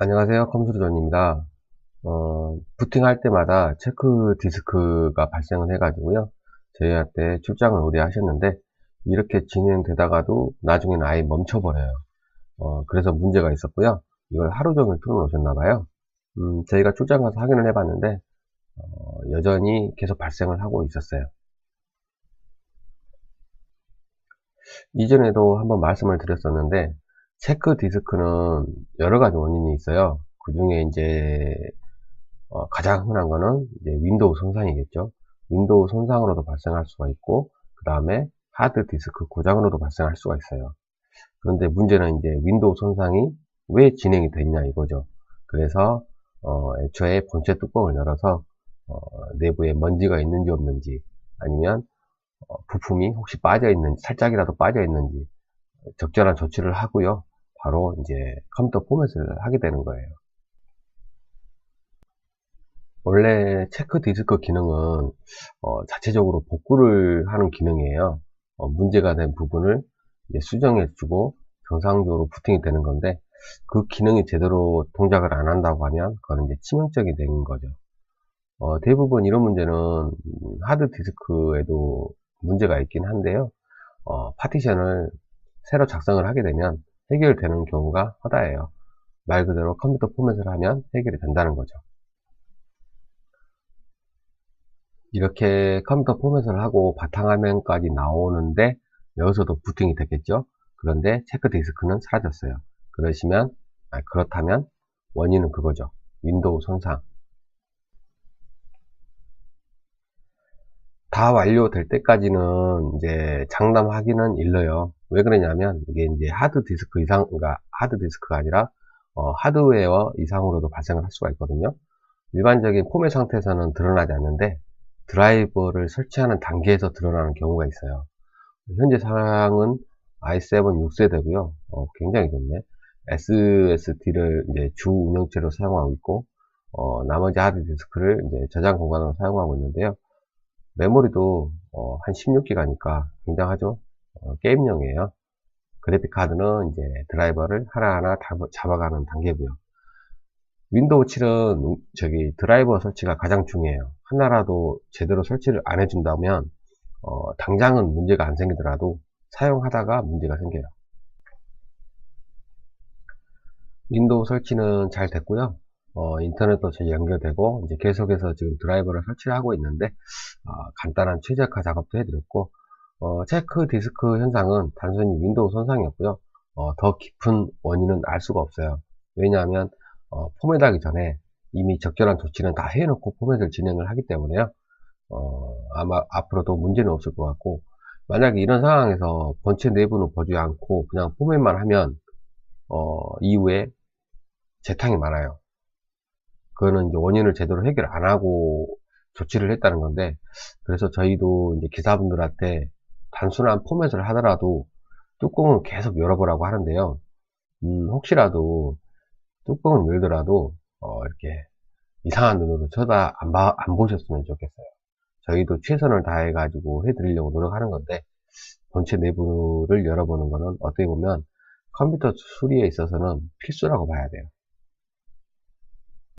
안녕하세요. 컴퓨터존입니다. 어, 부팅할 때마다 체크 디스크가 발생을 해 가지고요. 저희한테 출장을 의뢰하셨는데 이렇게 진행되다가도 나중에는 아예 멈춰버려요. 어, 그래서 문제가 있었고요. 이걸 하루 종일 틀어 놓으셨나 봐요. 음, 저희가 출장 가서 확인을 해 봤는데 어, 여전히 계속 발생을 하고 있었어요. 이전에도 한번 말씀을 드렸었는데 체크 디스크는 여러 가지 원인이 있어요. 그 중에 이제 어 가장 흔한 거는 이제 윈도우 손상이겠죠. 윈도우 손상으로도 발생할 수가 있고 그 다음에 하드 디스크 고장으로도 발생할 수가 있어요. 그런데 문제는 이제 윈도우 손상이 왜 진행이 됐냐 이거죠. 그래서 어 애초에 본체 뚜껑을 열어서 어 내부에 먼지가 있는지 없는지 아니면 어 부품이 혹시 빠져 있는 살짝이라도 빠져 있는지 적절한 조치를 하고요. 바로 이제 컴퓨터 포맷을 하게 되는 거예요. 원래 체크 디스크 기능은 어, 자체적으로 복구를 하는 기능이에요. 어, 문제가 된 부분을 수정해 주고 정상적으로 부팅이 되는 건데 그 기능이 제대로 동작을 안 한다고 하면 그건 이제 치명적이 되는 거죠. 어, 대부분 이런 문제는 하드 디스크에도 문제가 있긴 한데요. 어, 파티션을 새로 작성을 하게 되면 해결되는 경우가 허다해요. 말 그대로 컴퓨터 포맷을 하면 해결이 된다는 거죠. 이렇게 컴퓨터 포맷을 하고 바탕화면까지 나오는데 여기서도 부팅이 됐겠죠. 그런데 체크 디스크는 사라졌어요. 그러시면 아, 그렇다면 원인은 그거죠. 윈도우 손상. 다 완료될 때까지는 이제 장담하기는 일러요. 왜 그러냐면 이게 이제 하드 디스크 이상, 그러니까 하드 디스크가 아니라 어, 하드웨어 이상으로도 발생을 할 수가 있거든요. 일반적인 포맷 상태에서는 드러나지 않는데 드라이버를 설치하는 단계에서 드러나는 경우가 있어요. 현재 상황은 i7 6세대고요. 어, 굉장히 좋네. SSD를 이제 주 운영체로 사용하고 있고 어, 나머지 하드 디스크를 이제 저장 공간으로 사용하고 있는데요. 메모리도 어, 한 16기가니까 굉장하죠. 어, 게임용이에요. 그래픽 카드는 이제 드라이버를 하나하나 잡아가는 단계고요. 윈도우 7은 저기 드라이버 설치가 가장 중요해요. 하나라도 제대로 설치를 안 해준다면 어, 당장은 문제가 안 생기더라도 사용하다가 문제가 생겨요. 윈도우 설치는 잘 됐고요. 어, 인터넷도 잘 연결되고 이제 계속해서 지금 드라이버를 설치를 하고 있는데 어, 간단한 최적화 작업도 해드렸고 어, 체크 디스크 현상은 단순히 윈도우 손상이었고요. 어, 더 깊은 원인은 알 수가 없어요. 왜냐하면 어, 포맷하기 전에 이미 적절한 조치는 다 해놓고 포맷을 진행을 하기 때문에요. 어, 아마 앞으로도 문제는 없을 것 같고 만약에 이런 상황에서 본체 내부는 보지 않고 그냥 포맷만 하면 어, 이후에 재탕이 많아요. 그거는 이제 원인을 제대로 해결 안 하고 조치를 했다는 건데 그래서 저희도 이제 기사분들한테 단순한 포맷을 하더라도 뚜껑을 계속 열어보라고 하는데요. 음, 혹시라도 뚜껑을 열더라도 어, 이렇게 이상한 눈으로 쳐다 안, 봐, 안 보셨으면 좋겠어요. 저희도 최선을 다해 가지고 해드리려고 노력하는 건데 본체 내부를 열어보는 거는 어떻게 보면 컴퓨터 수리에 있어서는 필수라고 봐야 돼요